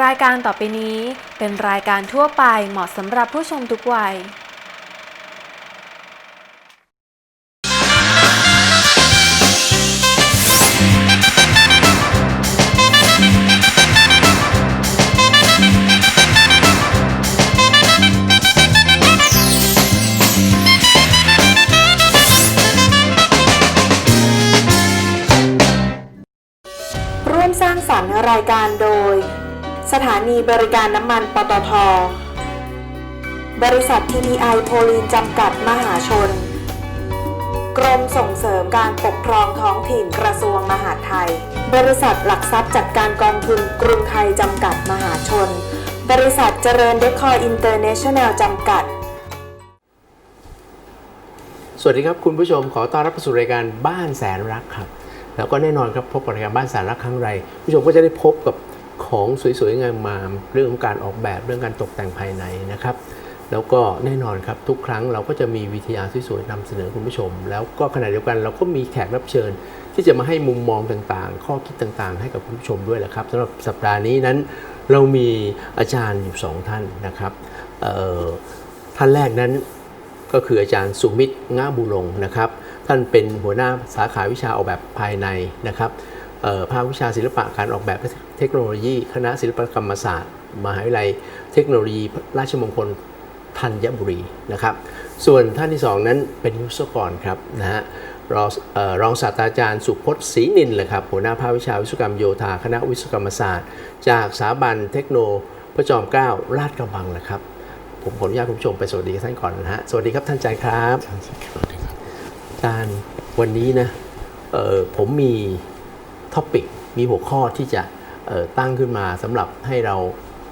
รายการต่อไปนี้เป็นรายการทั่วไปเหมาะสำหรับผู้ชมทุกวัย ร่วมสร้างสรรค์รายการโด สถานีบริการน้ำมันปตท บริษัท TPI โพลีนจำกัดมหาชน กรมส่งเสริมการปกครองท้องถิ่นกระทรวงมหาดไทย บริษัทหลักทรัพย์จัดการกองทุนกรุงไทยจำกัดมหาชน บริษัทเจริญเดคอร์อินเตอร์เนชั่นแนลจำกัดสวัสดีครับคุณผู้ชมขอต้อนรับสู่รายการบ้านแสนรักครับ แล้วก็แน่นอนครับพบกับรายการบ้านแสนรักครั้งไรผู้ชมก็จะได้พบกับ ของสวยๆงามๆเรื่องของการออกแบบเรื่องการตกแต่งภายในนะครับ แล้วก็แน่นอนครับทุกครั้งเราก็จะมีวิทยาสวยๆนำเสนอคุณผู้ชม แล้วก็ขณะเดียวกันเราก็มีแขกรับเชิญ ที่จะมาให้มุมมองต่างๆ ข้อคิดต่างๆ ให้กับคุณผู้ชมด้วยแหละครับสำหรับสัปดาห์นี้นั้น เรามีอาจารย์อยู่สองท่านนะครับท่านแรกนั้นก็คืออาจารย์สุมิตรงาบุรงนะครับ ท่านเป็นหัวหน้าสาขาวิชาออกแบบภายในนะครับ ภาควิชาศิลปะการออกแบบและเทคโนโลยี คณะศิลปกรรมศาสตร์ มหาวิทยาลัย เทคโนโลยี ราชมงคลธัญบุรีนะครับ ส่วนท่านที่สองนั้นเป็นวิศวกรครับนะฮะรองเอ่อรองศาสตราจารย์สุพจน์ศรีนินเลยครับหัวหน้าภาควิชาวิศวกรรมโยธาคณะวิศวกรรมศาสตร์ จากสถาบันเทคโนพระจอมเกล้าลาดกระบังนะครับ ผมขออนุญาตคุณผู้ชมไปสวัสดีท่านก่อนนะฮะสวัสดีครับท่านอาจารย์ครับอาจารย์วันนี้นะเอ่อผมมี ท็อปิกมีหัวข้อที่จะตั้งขึ้นมาสำหรับให้เรา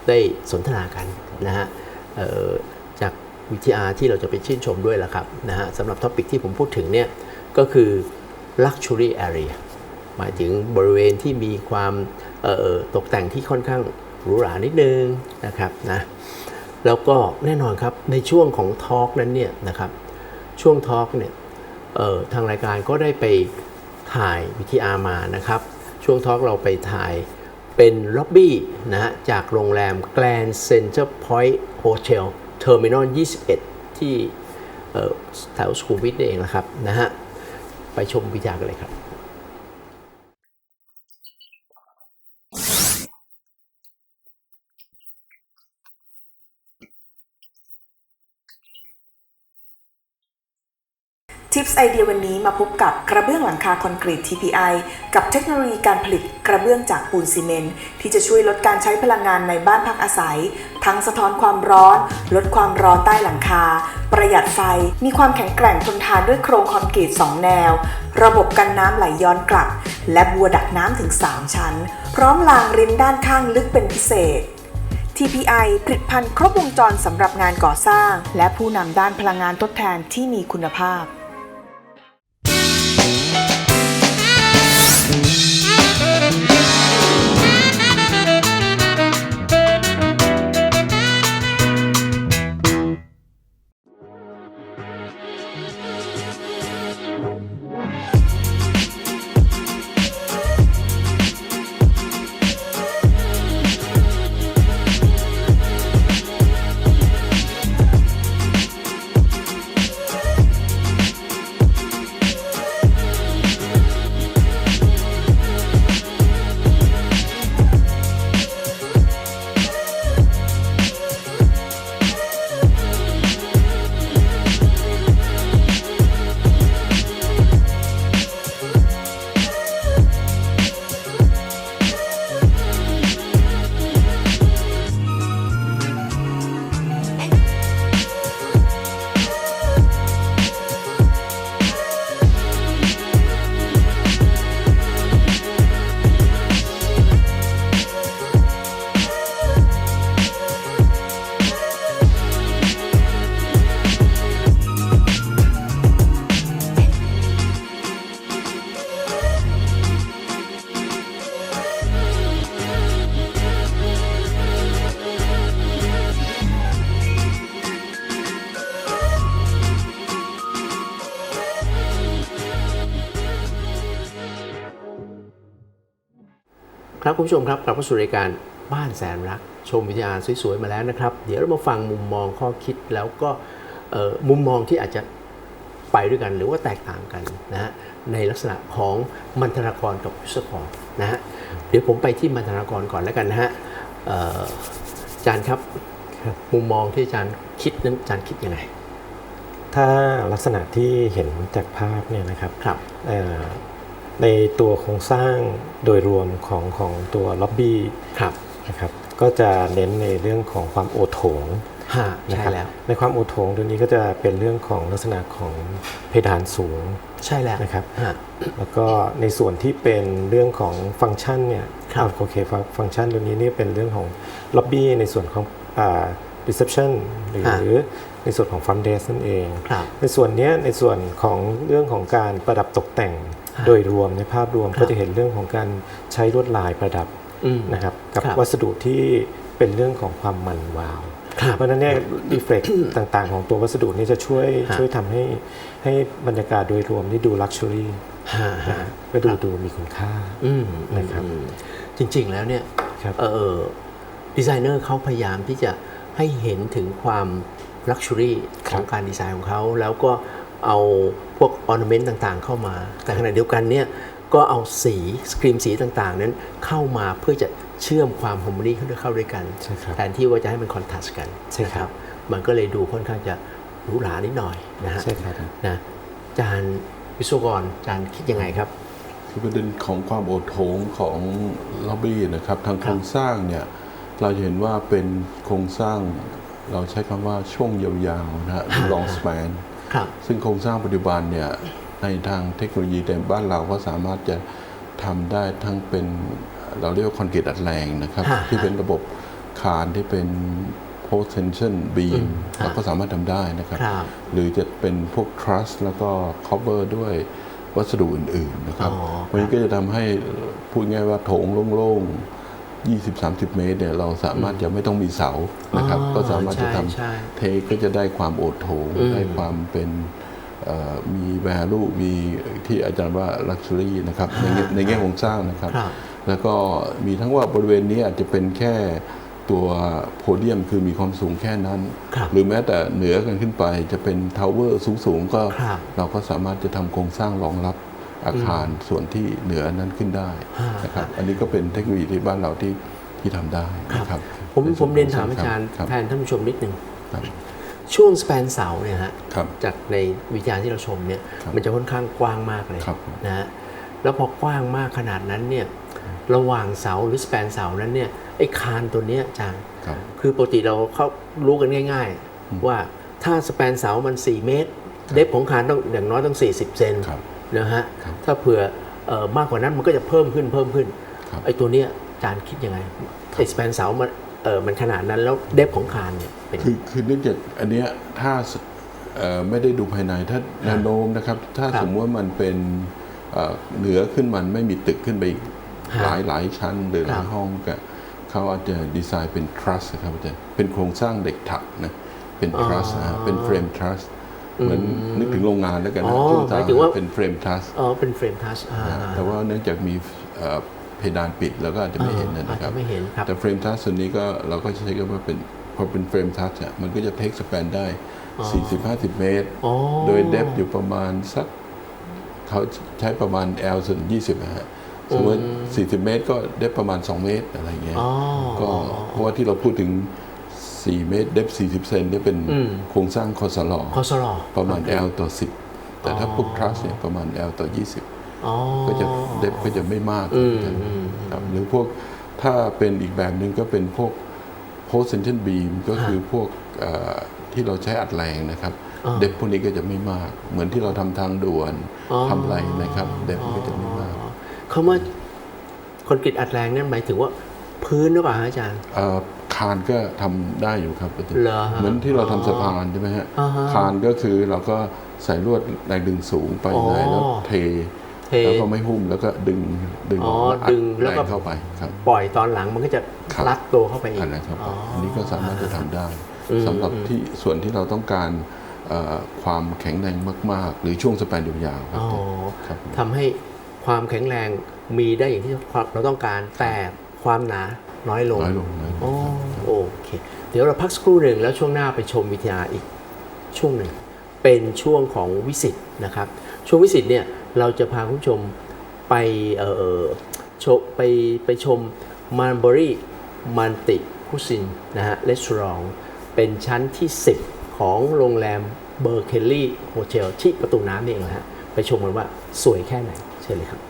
ได้สนทนากันนะฮะจากวิทยาที่เราจะไปชื่นชมด้วยละครับนะฮะสำหรับท็อปิกที่ผมพูดถึงเนี่ยก็คือ luxury area หมายถึงบริเวณที่มีความตกแต่งที่ค่อนข้างหรูหรานิดนึงนะครับนะแล้วก็แน่นอนครับในช่วงของทอล์กนั้นเนี่ยนะครับช่วงทอล์กเนี่ยทางรายการก็ได้ไปถ่ายวิทยามานะครับ ช่วงทอล์กเราไปถ่ายเป็นล็อบบี้นะจากโรงแรม Grand Center Point Hotel Terminal 21 ที่เอ่อแถวสุขุมวิทเองนะครับนะฮะไปชมวิทยากันเลยครับ ทิปส์ไอเดียวันนี้มาพบกับกระเบื้องหลังคาคอนกรีต TPI กับเทคโนโลยีการผลิตกระเบื้องจากปูนซีเมนต์ที่จะช่วยลดการใช้พลังงานในบ้านพักอาศัย ทั้งสะท้อนความร้อน ลดความร้อนใต้หลังคา ประหยัดไฟ มีความแข็งแกร่งทนทานด้วยโครงคอนกรีต 2 แนว ระบบกันน้ำไหลย้อนกลับ และบัวดักน้ำถึง 3 ชั้น พร้อมรางริมด้านข้างลึกเป็นพิเศษ TPI ผลิตภัณฑ์ครบวงจรสำหรับงานก่อสร้าง และผู้นำด้านพลังงานทดแทนที่มีคุณภาพ ครับคุณผู้ชมครับกลับเข้าสู่รายการบ้านแสนรัก ชมวิทยาสวยๆมาแล้วนะครับ เดี๋ยวเรามาฟังมุมมองข้อคิดแล้วก็เอ่อมุมมองที่อาจจะไปด้วยกันหรือว่าแตกต่างกันนะฮะในลักษณะของมันธนากรกับวิศวกรนะฮะเดี๋ยวผมไปที่มันธนากรก่อนแล้วกันนะฮะเอ่ออาจารย์ครับครับมุมมองที่อาจารย์คิดนั้นอาจารย์คิดยังไง ถ้าลักษณะที่เห็นจากภาพเนี่ยนะครับครับเอ่อ ในตัวโครงสร้างโดยรวมของของตัวล็อบบี้ครับนะครับก็จะเน้นในเรื่องของความโอโถงฮะนะใช่ครับแล้วในความโอโถงตัวนี้ก็จะเป็นเรื่องของลักษณะของเพดานสูงใช่แล้วนะครับฮะแล้วก็ในส่วนที่เป็นเรื่องของฟังก์ชันเนี่ยครับอ่าโอเคฟังฟังก์ชันตัวนี้เนี่ยเป็นเรื่องของล็อบบี้ในส่วนของอ่า reception หรือในส่วนของ front desk นั่นเองครับในส่วนเนี้ยในส่วนของเรื่องของการประดับตกแต่งฮะ โดยรวมในภาพรวมครับก็จะเห็นเรื่องของการใช้ลวดลายประดับอืมนะครับกับครับวัสดุที่เป็นเรื่องของความมันวาวครับเพราะฉะนั้นเนี่ยดีเฟกต่างๆ ของตัววัสดุนี้จะช่วยฮะช่วยทำให้ให้บรรยากาศโดยรวมนี่ดูลักชัวรี่ฮะฮะก็ดูดูมีคุณค่าอืมนะครับอืมจริงๆแล้วเนี่ยครับเออดีไซเนอร์เขาพยายามที่จะให้เห็นถึงความลักชัวรี่ของการดีไซน์ของเขาแล้วก็เอา พวกออร์นเมนต์ต่างๆ เข้ามา แต่ขณะเดียวกันเนี่ยก็เอาสีสกรีมสีต่างๆ นั้นเข้ามาเพื่อจะเชื่อมความฮอร์โมนีเข้าด้วยเข้าด้วยกันใช่ครับแทนที่ว่าจะให้มันคอนทราสต์กันใช่ครับนะมันก็เลยดูค่อนข้างจะหรูหรานิดหน่อยนะฮะใช่ครับนะอาจารย์วิศวกรอาจารย์คิดยังไงครับคือประเด็นของความโอดโถงของล็อบบี้นะครับทางโครงสร้างเนี่ยเราจะเห็นว่าเป็นโครงสร้าง เราใช้คำว่าช่วงยาวๆนะฮะ long span ครับ ซึ่งโครงสร้างปัจจุบันเนี่ยในทางเทคโนโลยีในบ้านเราก็สามารถจะทำได้ทั้งเป็นเราเรียกว่าคอนกรีตอัดแรงนะครับฮะที่เป็นระบบคานที่เป็น post tension beam ฮะเราก็สามารถทำได้นะครับครับ หรือจะเป็นพวก truss แล้วก็ cover ด้วยวัสดุอื่น ๆ นะครับอ๋อวันนี้ก็จะทำให้พูดง่ายว่าโถงโล่งๆ 20-30 เมตรเนี่ยเราสามารถจะไม่ต้องมีเสานะครับอ๋อก็สามารถจะทใช่ใช่ำเทก็จะได้ความโอดโถงอืมได้ความเป็นเอ่อมี value มีที่อาจารย์ว่า luxury นะครับในแง่ในแง่ของสร้างนะครับครับ แล้วก็มีทั้งว่าบริเวณนี้อาจจะเป็นแค่ตัวโพเดียมคือมีความสูงแค่นั้นครับหรือแม้แต่เหนือกันขึ้นไปจะเป็นทาวเวอร์สูงๆก็ครับเราก็สามารถจะทำโครงสร้างรองรับ อาคารส่วนที่เหนือนั้นขึ้นได้ฮะนะครับอันนี้ก็เป็นเทคโนโลยีที่บ้านเราที่ที่ทำได้นะครับผมในส่ผวนมเรียนถามอาคบจารย์ครับแทนท่านผู้ชมนิดนึงครับช่วงสเปนเสาเนี่ยฮะครับจากในวิทยาที่เราชมเนี่ยครับมันจะค่อนข้างกว้างมากเลยครับนะฮะแล้วพอกว้างมากขนาดนั้นเนี่ยระหว่างเสาหรือสเปนเสานั้นเนี่ยไอ้คานตัวเนี้ยอาจารย์ครับคือปกติเราเขารู้กันง่าย ๆ ว่าถ้าสเปนเสามัน 4 เมตร เดฟของคานต้องอย่างน้อยต้อง 40 เซนครับ นะฮะครับถ้าเผื่อเอ่อมากกว่านั้นมันก็จะเพิ่มขึ้นเพิ่มขึ้นครับไอ้ตัวเนี้ยอาจารย์คิดยังไงไอ้สเปนเสามันเออมันขนาดนั้นแล้วเดฟของคานเนี่ยเป็นคือคือเนื่องจากอันเนี้ยถ้าสเอ่อไม่ได้ดูภายในถ้าแนวโน้มนะครับ ถ้าครับสมมติว่ามันเป็นเอ่อเหนือขึ้นมันไม่มีตึกขึ้นไปอีกฮะหลายหลายชั้นหรือหครัลาบยห้องก็เขาอาจจะดีไซน์เป็นทรัสครับอาจารย์เป็นโครงสร้างเด็กถักนะเป็นทรัสนะฮะเป็นเฟรมทรัส เหมือนนึกถึงโรงงานแล้วกันอ๋นะอซึ่หมายถึงว่าเป็นเฟรมทรัสอ๋อเป็นเฟรมทัชอ่าแต่ว่าเนื่องจากมีเอ่อเพดานปิดแล้วก็อาจจะไม่เห็นนะอาจครับจะไม่เห็นครับแต่เฟรมทัชส่วนนี้ก็เราก็ใช้กันว่าเป็นพอเป็นเฟรมทัชอะมันก็จะเทคส p ปนได้ 40-50 เมตรอ๋อโดยเดฟอยู่ประมาณสักเขาใช้ประมาณ L ส่วน20นะฮะสมมติ40 เมตรก็เดฟประมาณ 2 เมตรอะไรเงี้ยอ๋อก็เพราะว่าที่เราพูดถึง 4 เมตร เดฟ40 เซนเนี่ยเป็นอืมโครงสร้างคอสลอคอสลอประมาณ L ต่อ 10 แต่ถ้าพวกทรัสเนี่ยประมาณ L ต่อ 20อ๋อก็จะเดฟก็จะไม่มากอืมครับอืมครับหรือพวกถ้าเป็นอีกแบบหนึ่งก็เป็นพวก post tension beam ก็คือพวกเอ่อที่เราใช้อัดแรงนะครับอ่าเดฟพวกนี้ก็จะไม่มาก เหมือนที่เราทำทางด่วนอ๋อทำอะไรนะครับ เดฟก็จะไม่มากคำว่าคอนกรีตอัดแรงนั่นหมายถึงว่าพื้นหรือเปล่าฮะอาจารย์เอ่อ คานก็ทำได้อยู่ครับอาจารย์เหรอฮะเหมือนที่เราอ๋อทำสะพานใช่ไหมฮะอ่าฮะคานก็คือเราก็ใส่ลวดแรงดึงสูงไปอ๋อเลยแล้วเทเทแล้วก็ไม่หุ้มแล้วก็ดึงดึงอ๋ออัดึงแล้วก็รงเข้าไปครับปล่อยตอนหลังมันก็จะครับรัดตัวเข้าไปอีกอันนั้นครับอ๋ออันนี้ก็สามารถจะทำได้อืมสำหรับที่ส่วนที่เราต้องการเอ่อความแข็งแรงมาก ๆ หรือช่วงสแปนยาวๆครับอ๋อครับทำให้ความแข็งแรงมีได้อย่างที่เราต้องการแต่ความหนาน้อยลงน้อยลง เค เดี๋ยวเราพักสักครู่หนึ่งแล้วช่วงหน้าไปชมวิทยาอีกช่วงหนึ่ง เป็นช่วงของวิสิตนะครับ ช่วงวิสิตเนี่ยเราจะพาคุณชมไปเออชมไปไปชมมาร์บอรี่มันติคุซินนะฮะเลสรองเป็นชั้นที่ 10 ของโรงแรมเบอร์เคลลี่โฮเทลที่ประตูน้ำนี่เองนะฮะไปชมกันว่าสวยแค่ไหน เชิญเลยครับ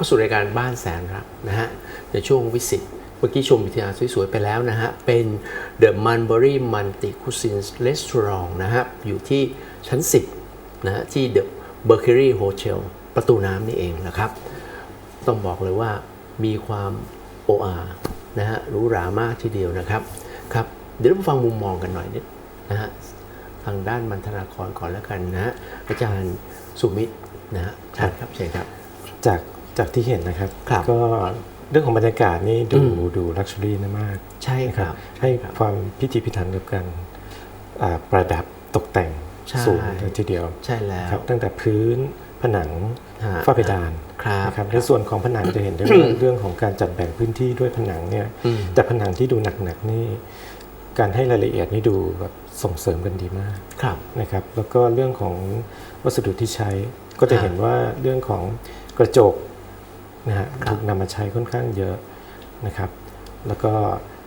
เข้าสู่รายการบ้านแสนรักนะฮะในช่วงวิสิตเมื่อกี้ชมวิทยาสวยๆไปแล้วนะฮะ เป็น The Mulberry Multi Cuisine Restaurant นะฮะอยู่ที่ชั้น 10นะฮะที่ The Mercury Hotel ประตูน้ำนี่เองนะครับ ต้องบอกเลยว่ามีความโออานะฮะหรูหรามากทีเดียวนะครับครับ เดี๋ยวเราฟังมุมมองกันหน่อยนิดนะฮะทางด้านมันธนาครก่อนแล้วกันนะฮะอาจารย์สุมิตรนะฮะเชิญครับเชิญครับจาก จากที่เห็นนะครับครับก็เรื่องของบรรยากาศนี่ดูอืมดูลักชัวรี่นะมาก ใช่ครับ ให้ความพิถีพิถันกับการอ่าประดับตกแต่งใช่สูงเลยทีเดียว ใช่แล้วครับตั้งแต่พื้นผนังฮะฝ้าเพดานครับนะครับในส่วนของผนังจะเห็นได้ว่าเรื่องของการจัดแบ่งพื้นที่ด้วยผนังเนี่ยอืมแต่ผนังที่ดูหนักๆนี่การให้รายละเอียดนี่ดูแบบส่งเสริมกันดีมากครับนะครับ แล้วก็เรื่องของวัสดุที่ใช้ก็จะครับเห็นว่าเรื่องของกระจก นะฮะครับถูกนำมาใช้ค่อนข้างเยอะนะครับแล้วก็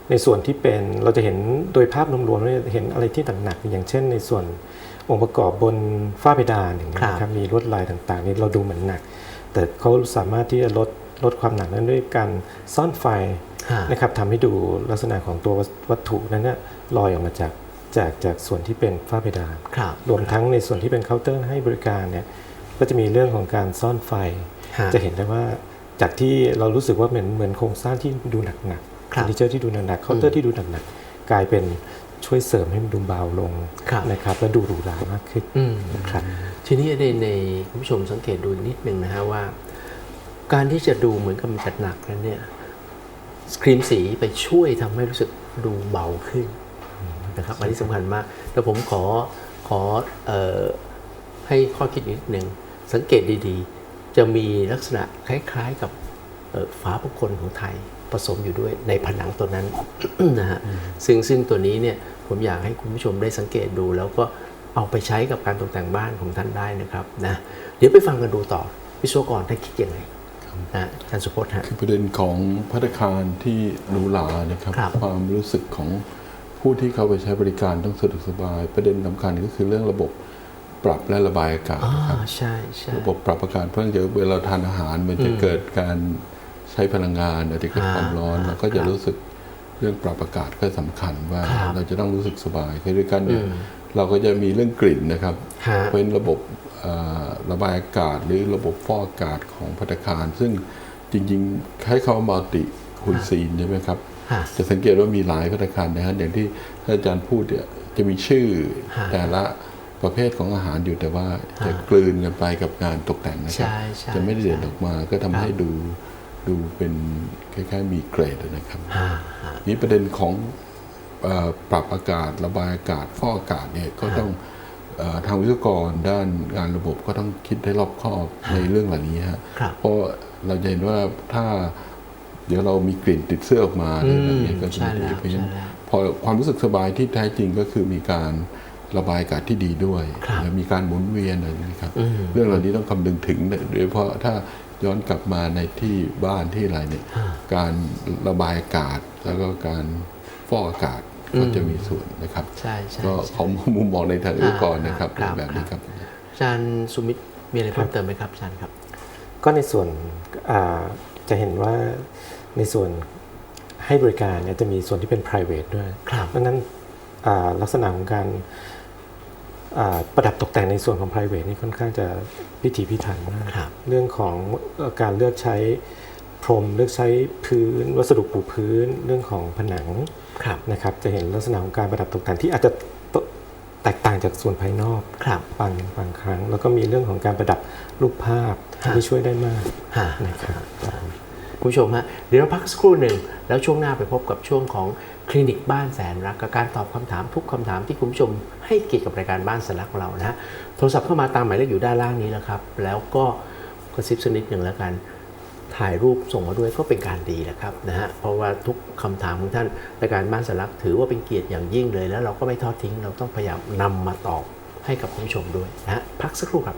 ในส่วนที่เป็นเราจะเห็นโดยภาพรวมๆเนี่ยเห็นอะไรที่หนักๆอย่างเช่น ในส่วนองค์ประกอบบนฝ้าเพดานอย่างเงี้ยนะครับมีลวดลายต่างๆนี่เราดูเหมือนหนัก แต่เขาสามารถที่จะลดลดความหนักนั้นด้วยการซ่อนไฟฮะนะครับทำให้ดูลักษณะของตัววัตถุนั้นนะลอยออกมาจากจากจากส่วนที่เป็นฝ้าเพดานครับรวมทั้งในส่วนที่เป็นเคาน์เตอร์ให้บริการเนี่ยก็จะมีเรื่องของการซ่อนไฟฮะจะเห็นได้ว่า จากที่เรารู้สึกว่าเหมือนเหมือนโครงสร้างที่ดูหนักๆครับเฟอร์นิเจอร์ที่ดูหนักๆเคาน์เตอร์ที่ดูหนักๆกลายเป็นช่วยเสริมให้มันดูเบาลงครับนะครับและดูหรูหรามากขึ้นอืมครับทีนี้ในในคุณผู้ชมสังเกตดูนิดนึงนะฮะว่า การที่จะดูเหมือนกับมันจัดหนักนั้นเนี่ยครีมสีไปช่วยทำให้รู้สึกดูเบาขึ้นนะครับอันนี้สำคัญมากแต่ผมขอขอเอ่อให้ข้อคิดนิดหนึ่งสังเกตดีๆ จะมีลักษณะคล้ายๆกับเอ่อฝาพระคนของไทยผสมอยู่ด้วยในผนังตัวนั้นนะฮะซึ่งซึ่งตัวนี้เนี่ยผมอยากให้คุณผู้ชมได้สังเกตดู แล้วก็เอาไปใช้กับการตกแต่งบ้านของท่านได้นะครับนะเดี๋ยวไปฟังกันดูต่อวิศวกรท่านคิดยังไงนะอาจารย์สุพจน์ฮะคือประเด็นของพัตตาคารที่หรูหรานะครับครับความรู้สึกของผู้ที่เข้าไปใช้บริการต้องสะดวกสบาย ประเด็นสำคัญก็คือเรื่องระบบ ปรับและระบายอากาศอ่านะครับใช่ใช่ระบบปรับอากาศเพราะเดี๋ยวเวลาทานอาหาร มันจะเกิดการใช้พลังงานอาจจะเกิดความร้อนอ่าเราก็จะรู้สึกเรื่องปรับอากาศก็สำคัญว่าครับเราจะต้องรู้สึกสบายคือด้วยกันเนี่ยอืมเราก็จะมีเรื่องกลิ่นนะครับฮะเป็นระบบเอ่อระบายอากาศหรือระบบฟอกอากาศของพัตตาคาร ซึ่งจริงๆให้คำว่ามัลติคุยซีนใช่ไหมครับฮะจะสังเกตว่ามีหลายพัตตาคารนะฮะอย่างที่ท่านอาจารย์พูดเนี่ยจะมีชื่อฮะแต่ละ ประเภทของอาหารอยู่แต่ว่าจะกลืนกันไปกับงานตกแต่งนะครับใช่ใช่จะไม่ได้เด่นออกมาก็ทำให้ครับดูดูเป็นคล้ายๆมีเกรดนะครับฮะฮะนี่ประเด็นของเอ่อปรับอากาศระบายอากาศฟอกอากาศเนี่ยก็ต้องเอ่อทางวิศวกรด้านงานระบบก็ต้องคิดให้รอบคอบในเรื่องเหล่านี้ฮะครับเพราะเราจะเห็นว่าถ้าเดี๋ยวเรามีกลิ่นติดเสื้อออกมาเนี่ยอืมแบบนี้ก็จะไม่ดีใช่แล้วเพราะฉะนั้นใช่แล้วพอความรู้สึกสบายที่แท้จริงก็คือมีการ ระบายอากาศที่ดีด้วยครับและมีการหมุนเวียนอะไรอย่างนี้ครับอืมเรื่องเหล่านี้ต้องคำนึงถึงโดยเฉพาะถ้าย้อนกลับมาในที่บ้านที่อะไรเนี่ยการระบายอากาศแล้วก็การฟอกอากาศก็จะมีส่วนนะครับใช่ใช่ก็ใช่ของมุมมองในทางวิศวกรนะครับครับแบบนี้ครับอาจารย์สุมิตรมีอะไรเพิ่มเติมไหมครับอาจารย์ครับ ก็ในส่วนอ่าจะเห็นว่าในส่วนให้บริการเนี่ยจะมีส่วนที่เป็น private ด้วยครับเพราะฉะนั้นอ่าลักษณะของการอ่า ประดับตกแต่งในส่วนของ private นี่ค่อนข้างจะพิถีพิถันมากครับเรื่องของเอ่อการเลือกใช้พรมเลือกใช้พื้นวัสดุปูพื้นเรื่องของผนังครับนะครับจะเห็นลักษณะของการประดับตกแต่งที่อาจจะแตกต่างจากส่วนภายนอกครับบางบางครั้ง แล้วก็มีเรื่องของการประดับรูปภาพฮะที่ช่วยได้มากฮะนะครับ คุณผู้ชมฮะเดี๋ยวเราพักสักครู่หนึ่ง แล้วช่วงหน้าไปพบกับช่วงของคลินิกบ้านแสนรักกับการตอบคำถามทุกคำถามที่คุณผู้ชมให้เกียรติกับรายการบ้านแสนรักของเรานะโทรศัพท์เข้ามาตามหมายเลขอยู่ด้านล่างนี้แล้วครับ แล้วก็กระซิบสักนิดหนึ่งแล้วกันถ่ายรูปส่งมาด้วยก็เป็นการดีแหละครับนะฮะเพราะว่าทุกคำถามของท่านรายการบ้านแสนรักถือว่าเป็นเกียรติอย่างยิ่งเลย แล้วเราก็ไม่ทอดทิ้ง เราต้องพยายามนำมาตอบให้กับคุณผู้ชมด้วยนะฮะพักสักครู่ครับ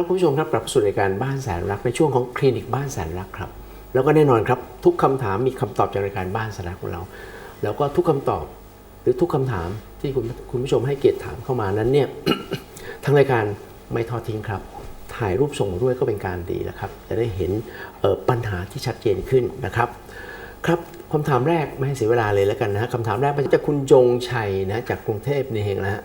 ครับคุณผู้ชมครับกลับสู่รายการบ้านแสนรักในช่วงของคลินิกบ้านแสนรักครับ แล้วก็แน่นอนครับทุกคำถามมีคำตอบจากรายการบ้านแสนรักของเรา แล้วก็ทุกคำตอบหรือทุกคำถามที่คุณคุณผู้ชมให้เกียรติถามเข้ามานั้นเนี่ยทางรายการไม่ทอดทิ้งครับ ถ่ายรูปส่งมาด้วยก็เป็นการดีแล้วครับจะได้เห็นปัญหาที่ชัดเจนขึ้นนะครับครับคำถามแรกไม่ให้เสียเวลาเลยแล้วกันนะคำถามแรกมาจากคุณยงชัยนะจากกรุงเทพนี่เองนะฮะ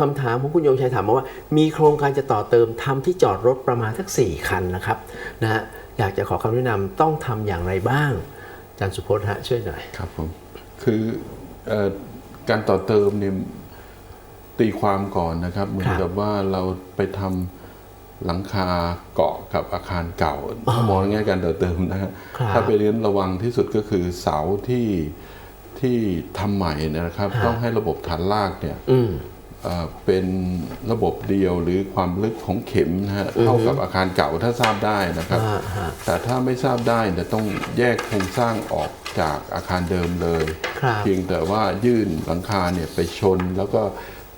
คำถามของคุณยงชัยถามมาว่า มีโครงการจะต่อเติมทำที่จอดรถประมาณสักสี่คันนะครับนะฮะอยากจะขอคำแนะนำต้องทำอย่างไรบ้างอาจารย์สุพจน์ฮะช่วยหน่อยครับผมคือเอ่อการต่อเติมเนี่ยตีความก่อนนะครับ เหมือนกับว่าเราไปทำหลังคาเกาะกับอาคารเก่าถ้ามองในแง่การต่อเติมนะฮะครับถ้าไปเรียนระวังที่สุดก็คือเสาที่ที่ทำใหม่นะครับฮะต้องให้ระบบฐานรากเนี่ยอืม เอ่อเป็นระบบเดียวหรือความลึกของเข็มนะฮะเท่ากับอาคารเก่าถ้าทราบได้นะครับอ่าฮะแต่ถ้าไม่ทราบได้เนี่ยต้องแยกโครงสร้างออกจากอาคารเดิมเลยครับเพียงแต่ว่ายื่นหลังคาเนี่ยไปชนแล้วก็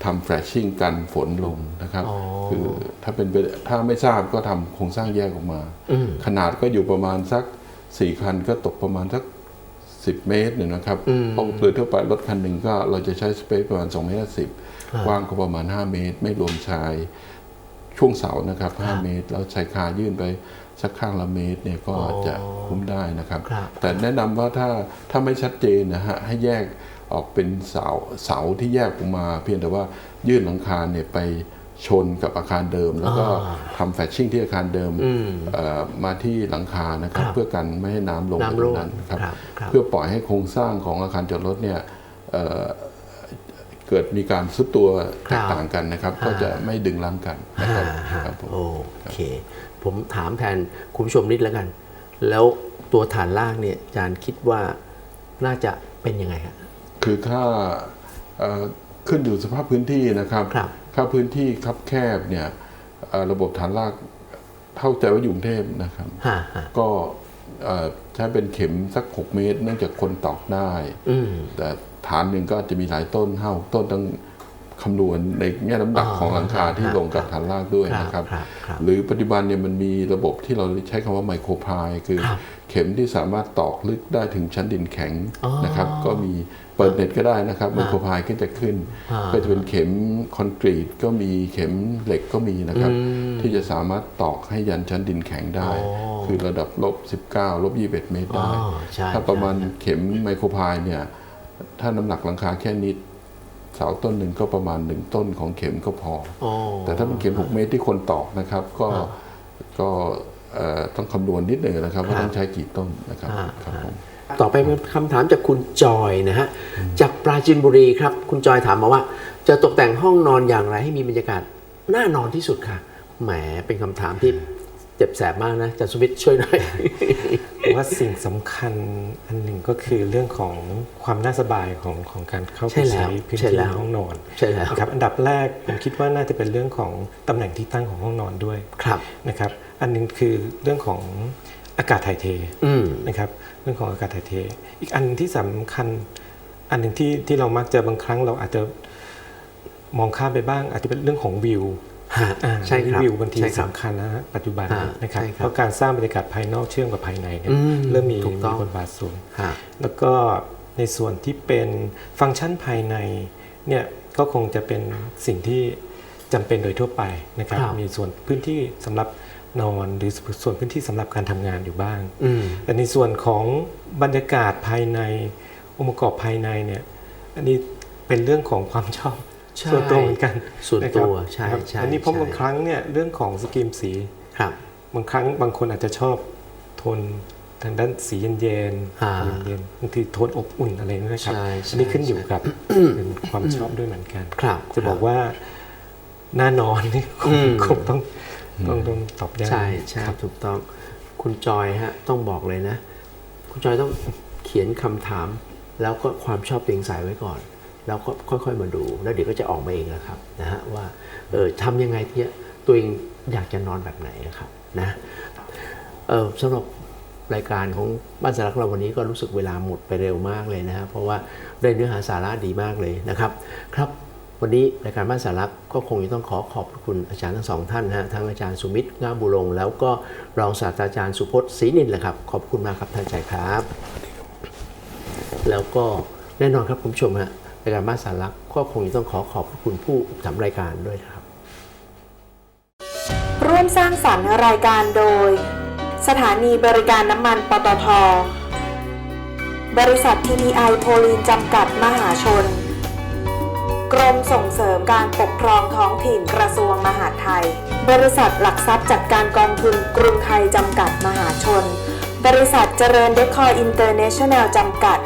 ทำแฟลชชิ่งกันฝนลงนะครับอ๋อคือถ้าเป็นไปถ้าไม่ทราบก็ทำโครงสร้างแยกออกมาอืมขนาดก็อยู่ประมาณสักสี่คันก็ตกประมาณสัก สิบเมตรเนี่ยนะครับอืมเพราะโดยทั่วไปรถคันหนึ่งก็เราจะใช้สเปซประมาณ2เมตรสิบกว้างก็ประมาณ 5 เมตร ไม่รวมชายช่วงเสานะครับ 5 เมตร แล้วชายคายื่นไปสักข้างละเมตรเนี่ยก็จะคุ้มได้นะครับครับแต่แนะนำว่าถ้าถ้าไม่ชัดเจนนะฮะให้แยกออกเป็นเสาเสาที่แยกออกมา เพียงแต่ว่ายื่นหลังคาเนี่ยไป ชนกับอาคารเดิม แล้วก็ทำแฟชชิ่งที่อาคารเดิมอืมเอ่อมาที่หลังคานะครับครับ เพื่อกันไม่ให้น้ำลงไปน้ำตรั่รวงนั้นครับครับครับ เพื่อปล่อยให้โครงสร้างของอาคารจอดรถเนี่ยเอ่อเกิดมีการซุดตัวแตกต่างกันนะครับ ก็จะไม่ดึงรั้งกันนะครับอ่าฮะครับผมโอเค ผมถามแทนคุณผู้ชมนิดแล้วกัน แล้วตัวฐานล่างเนี่ยอาจารย์คิดว่าน่าจะเป็นยังไงฮะคือถ้าเอ่อขึ้นอยู่สภาพพื้นที่นะครับครับ ถ้าพื้นที่คับแคบเนี่ยเอ่อระบบฐานรากเท่าใจว่าอยู่กรุงเทพนะครับฮะฮะก็เอ่อใช้เป็นเข็มสัก 6 เมตร เนื่องจากคนตอกได้อืมแต่ฐานหนึ่งก็อาจจะมีหลายต้นห้าหกต้นต้องคำนวณในแง่น้ำหนักอ๋อของหลังคาที่ครับลงกับฐานรากด้วยครับนะครับครับครับ หรือปัจจุบันเนี่ยมันมีระบบที่เราใช้คำว่าไมโครพาย คือครับเข็มที่สามารถตอกลึกได้ถึงชั้นดินแข็งอ๋อนะครับ ก็มี เปิดเน็ตก็ได้นะครับไมโครพายก็จะขึ้นอ่าก็จะเป็นเข็มคอนกรีตก็มีเข็มเหล็กก็มีนะครับอืมที่จะสามารถตอกให้ยันชั้นดินแข็งได้อ๋อคือระดับลบ 19ลบ21 เมตรได้อ๋อใช่ถ้าประมาณใช่เข็มไมโครพายเนี่ย ถ้าน้ำหนักหลังคาแค่นิดเสาต้นหนึ่งก็ประมาณหนึ่งต้นของเข็มก็พออ๋อแต่ถ้าเป็นเข็ม 6 เมตรที่คนตอกนะครับ ก็ก็เอ่อต้องคำนวณนิดหนึ่งนะครับว่าครับต้องใช้กี่ต้นนะครับอ่าครับผม ต่อไปเป็นคำถามจากคุณจอยนะฮะจากปราจีนบุรีครับ คุณจอยถามมาว่า จะตกแต่งห้องนอนอย่างไรให้มีบรรยากาศน่านอนที่สุดค่ะแหมเป็นคำถามที่เจ็บแสบมากนะอาจารย์สุวิทย์ช่วยหน่อยผมว่าสิ่งสำคัญอันหนึ่งก็คือเรื่องของความน่าสบายของของการเข้าใช่ไปแล้วใช้พื้นใช่ที่แล้วในห้องนอนใช่แล้วนะครับอันดับแรกผมคิดว่าน่าจะเป็นเรื่องของตำแหน่งที่ตั้งของห้องนอนด้วยครับนะครับ อันหนึงคือเรื่องของ อากาศถ่ายเทอืมนะครับเรื่องของอากาศถ่ายเท อีกอันที่สำคัญอันหนึ่งที่ที่เรามักจะบางครั้งเราอาจจะมองข้ามไปบ้าง อาจจะเป็นเรื่องของวิวฮะอ่าใช่ครับวิวบางทีใช่ครับสำคัญนะฮะปัจจุบันอ่านี้นะครับใช่ครับเพราะการสร้างบรรยากาศภายนอกเชื่อมกับภายในเนี่ยอืมเริ่มมีถูกต้องมีบทบาทสูงฮะแล้วก็ในส่วนที่เป็นฟังก์ชันภายในเนี่ยก็คงจะเป็นสิ่งที่จำเป็นโดยทั่วไปนะครับครับมีส่วนพื้นที่สำหรับ นอนหรือส่วนพื้นที่สำหรับการทำงานอยู่บ้างอืมแต่ในส่วนของบรรยากาศภายในองค์ประกอบภายในเนี่ย อันนี้เป็นเรื่องของความชอบใช่ส่วนตัวเหมือนกันส่วนตัวนะครับใช่ครับใช่อันนี้เพราะใช่บางครั้งเนี่ยเรื่องของสกรีมสีครับ บางครั้งบางคนอาจจะชอบโทนทางด้านสีเย็นอ่าๆเย็นๆบางทีโทนอบอุ่นอะไรนะครับใช่ใช่อันนี้ขึ้นอยู่กับเป็นความชอบด้วยเหมือนกันครับจะบอกว่าหน้านอนนี่คงอืมคงต้อง ต้องต้องตอบยากใช่ใช่ครับถูกต้องคุณจอยฮะต้องบอกเลยนะ คุณจอยต้องเขียนคำถาม แล้วก็ความชอบตัวเองใส่ไว้ก่อน แล้วก็ค่อย ๆ มาดู แล้วเดี๋ยวก็จะออกมาเองนะครับนะฮะว่าเออทำยังไงที่ตัวเองอยากจะนอนแบบไหนนะครับนะเออสำหรับรายการของบ้านสารักเราวันนี้ก็รู้สึกเวลาหมดไปเร็วมากเลยนะฮะเพราะว่าได้เนื้อหาสาระดีมากเลยนะครับ ครับ วันนี้รายการบ้านสารักก็คงจะต้องขอขอบคุณอาจารย์ทั้งสองท่านนะฮะทั้งอาจารย์สุมิตรงามบุรงแล้วก็รองศาสตราจารย์สุพจน์ศรีนินแหละครับ ขอบคุณมากครับท่านใจครับ แล้วก็แน่นอนครับคุณผู้ชมฮะรายการบ้านสารักก็คงจะต้องขอขอบคุณผู้ทำรายการด้วยครับ ร่วมสร้างสรรค์รายการโดย สถานีบริการน้ำมันปตท บริษัท TPI โพลีนจำกัดมหาชน กรมส่งเสริมการปกครองท้องถิ่นกระทรวงมหาดไทย บริษัทหลักทรัพย์จัดการกองทุนกรุงไทยจำกัดมหาชน บริษัทเจริญเดคอร์อินเตอร์เนชั่นแนลจำกัด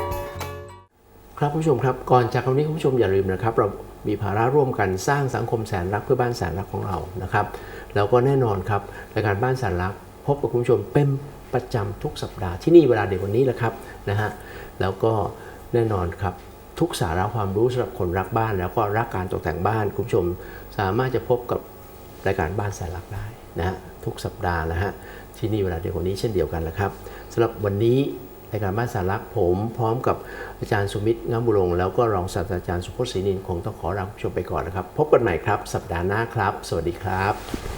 ครับคุณผู้ชมครับ ก่อนจากวันนี้คุณผู้ชมอย่าลืมนะครับ เรามีภาระร่วมกันสร้างสังคมแสนรักเพื่อบ้านแสนรักของเรานะครับ แล้วก็แน่นอนครับรายการบ้านแสนรัก พบกับคุณผู้ชมเป็นประจำทุกสัปดาห์ที่นี่เวลาเดียววันนี้แหละครับนะฮะแล้วก็แน่นอนครับ ทุกสาระความรู้สำหรับคนรักบ้าน แล้วก็รักการตกแต่งบ้านคุณผู้ชมสามารถจะพบกับรายการบ้านแสนรักได้นะฮะทุกสัปดาห์นะฮะที่นี่เวลาเดียวกันนี้เช่นเดียวกันนะครับสำหรับวันนี้รายการบ้านแสนรักผมพร้อมกับอาจารย์สุมิตรงามบุรง แล้วก็รองศาสตราจารย์สุพจน์ศรีนินคงต้องขอลาคุณผู้ชมไปก่อนนะครับ พบกันใหม่ครับ สัปดาห์หน้าครับ สวัสดีครับ